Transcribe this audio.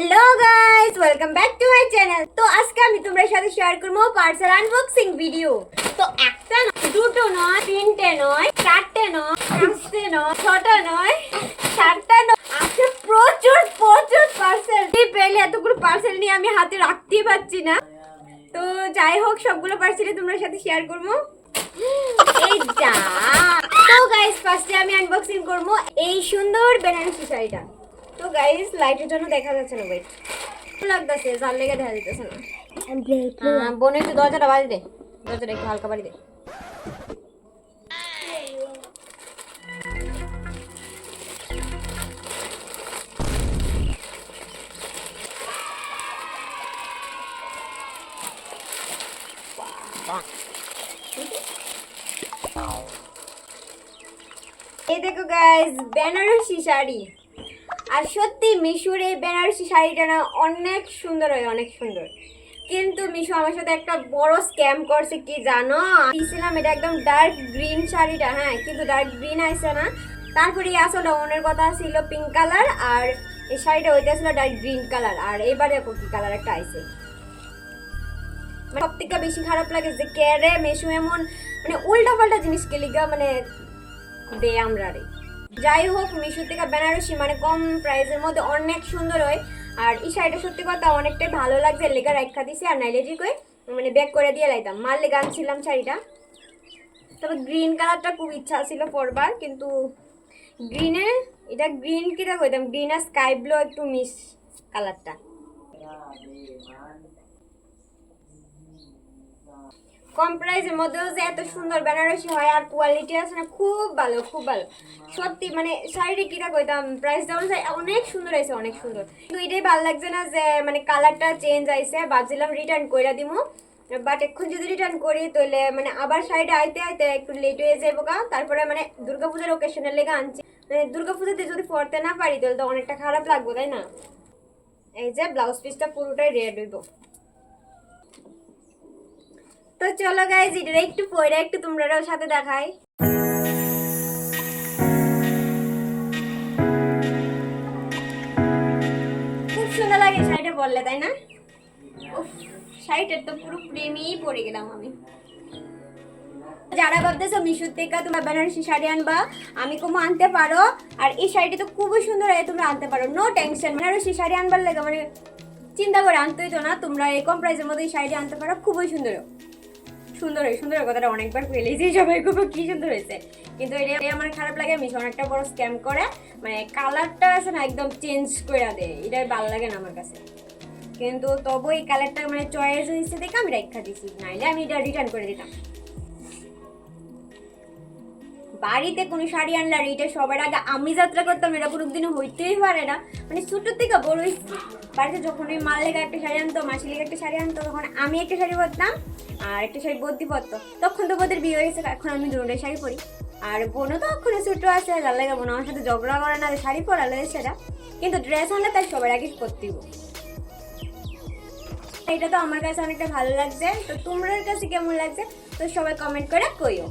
Hello guys welcome back to my channel তো আজকে আমি তোমাদের সাথে শেয়ার করব পার্সেল আনবক্সিং ভিডিও তো একটা দুটো নয়, তিনটে নয়, চারটে নয়, পাঁচটে নয়, ছটা নয়, সাতটা নয়। আছে প্রচুর প্রচুর পার্সেল পেলে এতগুলো পার্সেল নিয়ে আমি হাতে রাখতেই পারছি না। তো যাই হোক, সবগুলো পার্সেলে তোমার সাথে শেয়ার করব। এই যা। তো গাইস ফার্স্টে আমি আনবক্সিং করব এই সুন্দর বেনারসি শাড়িটা তো গাইস লাইটের জন্য দেখা যাচ্ছে না ওয়েট লাগতেছে? জাল লেগে দেখা যাইতেছে না। আহ, বোন একটু দরজাটা বাড়ি দে। দরজাটা একটু হালকা বাড়ি দে। এই দেখো গাইস বেনারসি শাড়ি। আর সত্যি মিশুর এই বেনারসি শাড়িটা না অনেক সুন্দর হয়, অনেক সুন্দর। কিন্তু মিশু আমার সাথে একটা বড় স্ক্যাম করছে, কি জানো? দিয়েছিলাম এটা একদম ডার্ক গ্রিন শাড়িটা হ্যাঁ কিন্তু ডার্ক গ্রিন আইছে না। তারপরে আসলে ওনের কথা ছিল পিঙ্ক কালার আর এই শাড়িটা ওইটা ছিল ডার্ক গ্রিন কালার আর এবারে কি কালার একটা আইসে সব থেকে বেশি খারাপ লাগে যে ক্যারে মেশু এমন মানে উল্টা পাল্টা জিনিস কেলিগা মানে দেয় আমরা রে। যাই হোক মিশো থেকে বেনারসি মানে কম প্রাইসের মধ্যে অনেক সুন্দর হয়। আর এই শাড়িটা সত্যি কথা, অনেকটাই ভালো লাগছে লেগা রাখা দিছি, আর নাইলে কই মানে ব্যাক করে দিয়ে লাইতাম। মারলে গান ছিলাম শাড়িটা। তবে গ্রিন কালারটা খুব ইচ্ছা ছিল পরবার, কিন্তু গ্রিনে এটা গ্রিন কিটা কইতাম? গ্রিন আর স্কাই ব্লু একটু মিস কালারটা কম প্রাইসের মধ্যেও যে এত সুন্দর বেনারসি হয় আর কোয়ালিটি আছে না, খুব ভালো খুব ভালো। সত্যি মানে শাড়িটা কিটা কইতাম প্রাইস ডাউন অনেক সুন্দর আছে অনেক সুন্দর। কিন্তু এটাই ভালো লাগছে না যে মানে কালারটা চেঞ্জ আইছে, ভাবছিলাম রিটার্ন কইরা দিমু। বাট এখন যদি রিটার্ন করি, তাহলে মানে আবার শাড়িটা আইতে আইতে একটু লেট হয়ে যাব গা। তারপরে মানে দুর্গাপূজার ওকেশনের লেগে আনছি। মানে দুর্গাপূজাতে যদি পড়তে না পারি, তাহলে তো অনেকটা খারাপ লাগবে, তাই না? এই যে ব্লাউজ পিসটা পুরোটাই রেড হইব। তো চলো গাইজ এটা একটু পয়রা একটু তোমরাও সাথে দেখাই। খুব সুন্দর লাগে শাড়িটা বললে, তাই না? শাড়িটার তো পুরো প্রেমেই পড়ে গেলাম আমি। যারা ভাবতেছো মিশুর থেকে তোমরা বেনারসি শাড়ি আনবা, আমি কোনো আনতে পারো। আর এই শাড়িটা তো খুবই সুন্দর হয়, তোমরা আনতে পারো। নো টেনশন বেনারসি শাড়ি আনবার লাগে মানে চিন্তা করে আনতে তো না, তোমরা এই কম প্রাইসের মধ্যে এই শাড়িটা আনতে পারো, খুবই সুন্দর সুন্দর হয় সুন্দর কথাটা অনেকবার ফেলেছি সবাই খুব কি সুন্দর হয়েছে। কিন্তু এটা আমার খারাপ লাগে মিশো অনেকটা বড় স্ক্যাম করে মানে কালারটা আছে না, একদম চেঞ্জ করে দেয় এটা ভালো লাগে না আমার কাছে। কিন্তু তবু এই কালারটা মানে চয়েস হয়েছে দেখে আমি রেখা দিছি, নাইলে আমি এটা রিটার্ন করে দিতাম। বাড়িতে কোনো শাড়ি আনলে আর এটা সবার আগে, আমি যাত্রা করতাম, এটা কোনো দিনও হইতেই পারে না। মানে ছোটোর থেকে বড় বাড়িতে যখন ওই মাল লেগে একটা শাড়ি আনতো, মাসি লেগে একটা শাড়ি আনতো, তখন আমি একটা শাড়ি পরতাম। আর একটা শাড়ি বদ্যি পরতো। তখন তো বোধের বিয়ে হয়েছে, এখন আমি দুটোই শাড়ি পরি। আর বোনও তো এখন ছোটো আছে, আর লাগে বোন আমার সাথে ঝগড়া করে না শাড়ি পরালো সেটা কিন্তু ড্রেস আনলে তাই সবার আগে করতেই এটা তো আমার কাছে অনেকটা ভালো লাগছে। তো তোমার কাছে কেমন লাগছে? তো সবাই কমেন্ট করে কইও।